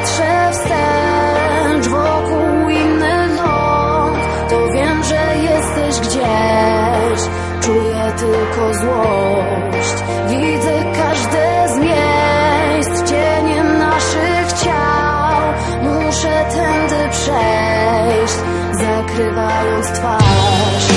patrzę wstecz wokół innych rąk, to wiem, że jesteś gdzieś. Czuję tylko złość, widzę każde z miejsc cieniem naszych ciał. Muszę tędy przejść, zakrywając twarz.